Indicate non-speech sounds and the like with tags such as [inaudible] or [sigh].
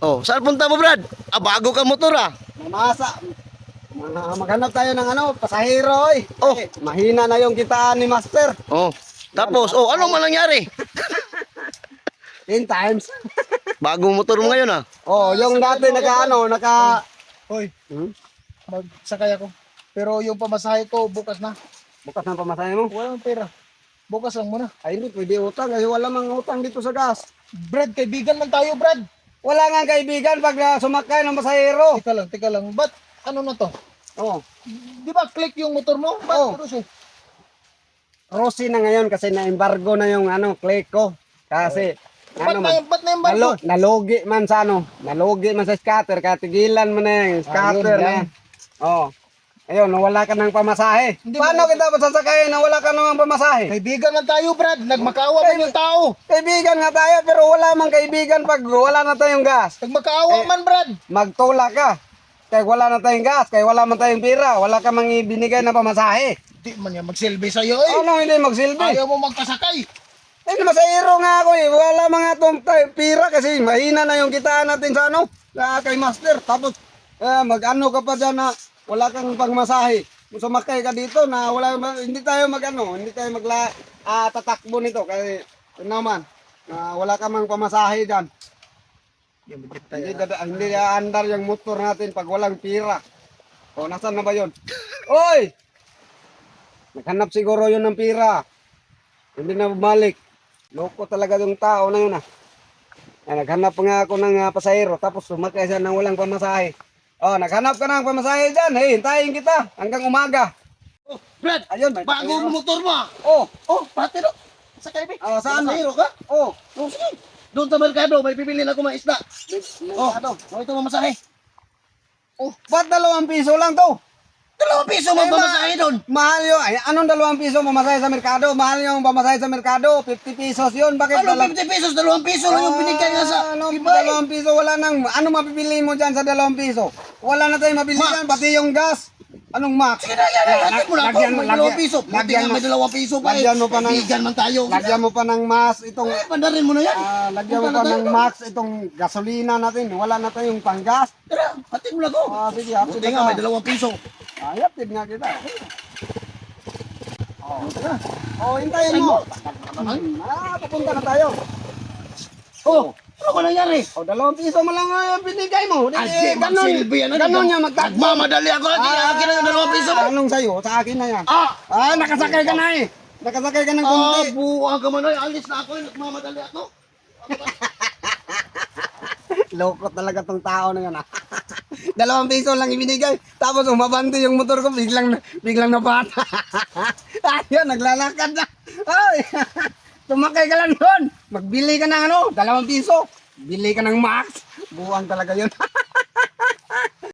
Oh, saan punta mo, Brad? Ah, bago ka motor ah. Mamasa. Ma- Maghanap tayo ng ano, pasahero oy. Oh. Eh, mahina na yung kitaan ni Master. Oh. Tapos, oh, ano man nangyari? [laughs] 10 times. Bagong motor mo ngayon ah. Oh, yung dati naka ano, naka Hoy, Hmm? magsakay ako. Pero yung pamasahe ko, bukas na. bukas ng pamasahe mo. Walang pera. Bukas lang muna. Ay, hindi pwede utang. Ay, wala mang utang dito sa gas. Brad, kaibigan man tayo, Brad. Wala nga kaibigan pag ah, sumakay ng pasahero. Teka lang, teka lang. Ba't ano na to? Oh, Di ba click yung motor mo? Ba't Oh. Rosy? Rossi na ngayon kasi na-embargo na yung ano, click ko. Kasi, Ba't ano na, man, ba't na yung barko? nalo, nalogi man sa ano, nalogi man sa scatter, kaya tigilan mo na yung scatter Ayun na lang. yan. Oh. Ayun, nawala ka ng pamasahe. Hindi Paano mo- kita sasakay na wala ka ng pamasahe? Kaibigan man tayo, Brad. Nagmakaawa man yung tao. Kaibigan nga tayo, pero wala mang kaibigan pag wala na tayong gas. Nagmakaawa Eh. man, Brad. Magtula ka. Kaya wala na tayong gas, kaya wala man tayong pira, wala ka mang ibinigay na pamasahe. Di man yan magsilbi sa'yo, eh. Ano hindi magsilbi? Ayaw mo magpasakay. Eh, masahiro nga ako eh. Wala mga tong tay- pira kasi mahina na yung kitaan natin sa ano, sa kay master. Tapos, eh, mag-ano ka pa dyan na wala kang pangmasahe. Kung sumakay ka dito na wala, hindi tayo mag-ano, hindi tayo magla, ah, tatakbo nito kasi, naman, na wala ka mang pamasahe dyan. Hindi, dada, hindi aandar yung motor natin pag walang pira. O, nasan na ba yun? [laughs] Oy! Naghanap siguro yun ng pira. Hindi na bumalik. Loko talaga yung tao na yun ah. Ay, naghanap nga ako ng ah, pasahero tapos sumakay siya ng walang pamasahe. Oh, naghanap ka ng pamasahe dyan. Hey, hintayin kita hanggang umaga. Oh, Brad, Ayun, may bago ang motor mo, ah. Oh, Oh, pati no. Sakay, be. Ah, saan? Masahiro ka? oh. Oh, sige. Doon sa merkado, may na ako mga isda. Oh, Oh, ano? Oh, ito mamasahe. oh, ba't dalawang piso lang to? Dalawang piso mo Eh, pamasahe doon. Mahal yun. Ay, anong dalawang piso pamasahe sa merkado? Mahal yung pamasahe sa merkado. 50 pesos yun. Bakit Ano, dala- 50 pesos? Dalawang piso lang yung binigay nga sa ano, iba. eh. dalawang piso, wala nang, ano mapipili mo dyan sa dalawang piso? Wala na tayong mabili Max. dyan, pati yung gas. Anong max? Sige na, yan. Lagyan mo na ako. Lagyan- May dalawang lagyan- piso. Buti lagyan nga mo- may dalawang piso pa eh. lagyan mo pa ng- Kaibigan man tayo. Lagyan mo pa ng mas, itong, Eh, pandarin mo na yan. ah, lagyan mo Punta pa na ng tayo. max, itong gasolina natin. Wala na tayong panggas. Tara, hatid mo na ako. Ah, sige, hapit Buti na nga ka. may dalawang piso. Ah, yaptid nga kita. Oh, tara. Oh, hintayin mo. Ah, papunta na tayo. Oh, ano ba nangyari? Oh, dalawang piso mo lang ah, binigay mo. Di, Ay, ganun, magsilbi yan. ganun niya magtakbo. Nagmamadali ako. Hindi na akin na yung dalawang piso mo. Anong sa'yo? Sa akin na yan. Ah! Ah, nakasakay ka na eh. Nakasakay ka ng Ah, kunti. buha ka man. Ay, alis na ako. eh. Nagmamadali ako. [laughs] Loko talaga tong tao na yan ah. [laughs] Dalawang piso lang ibinigay. Tapos umabante yung motor ko, biglang, biglang nabata. [laughs] Ayun, naglalakad na. Ay, [laughs] tumakay ka lang doon. Magbili ka ng ano, dalawang piso. Bili ka ng max. Buwang talaga yun. [laughs]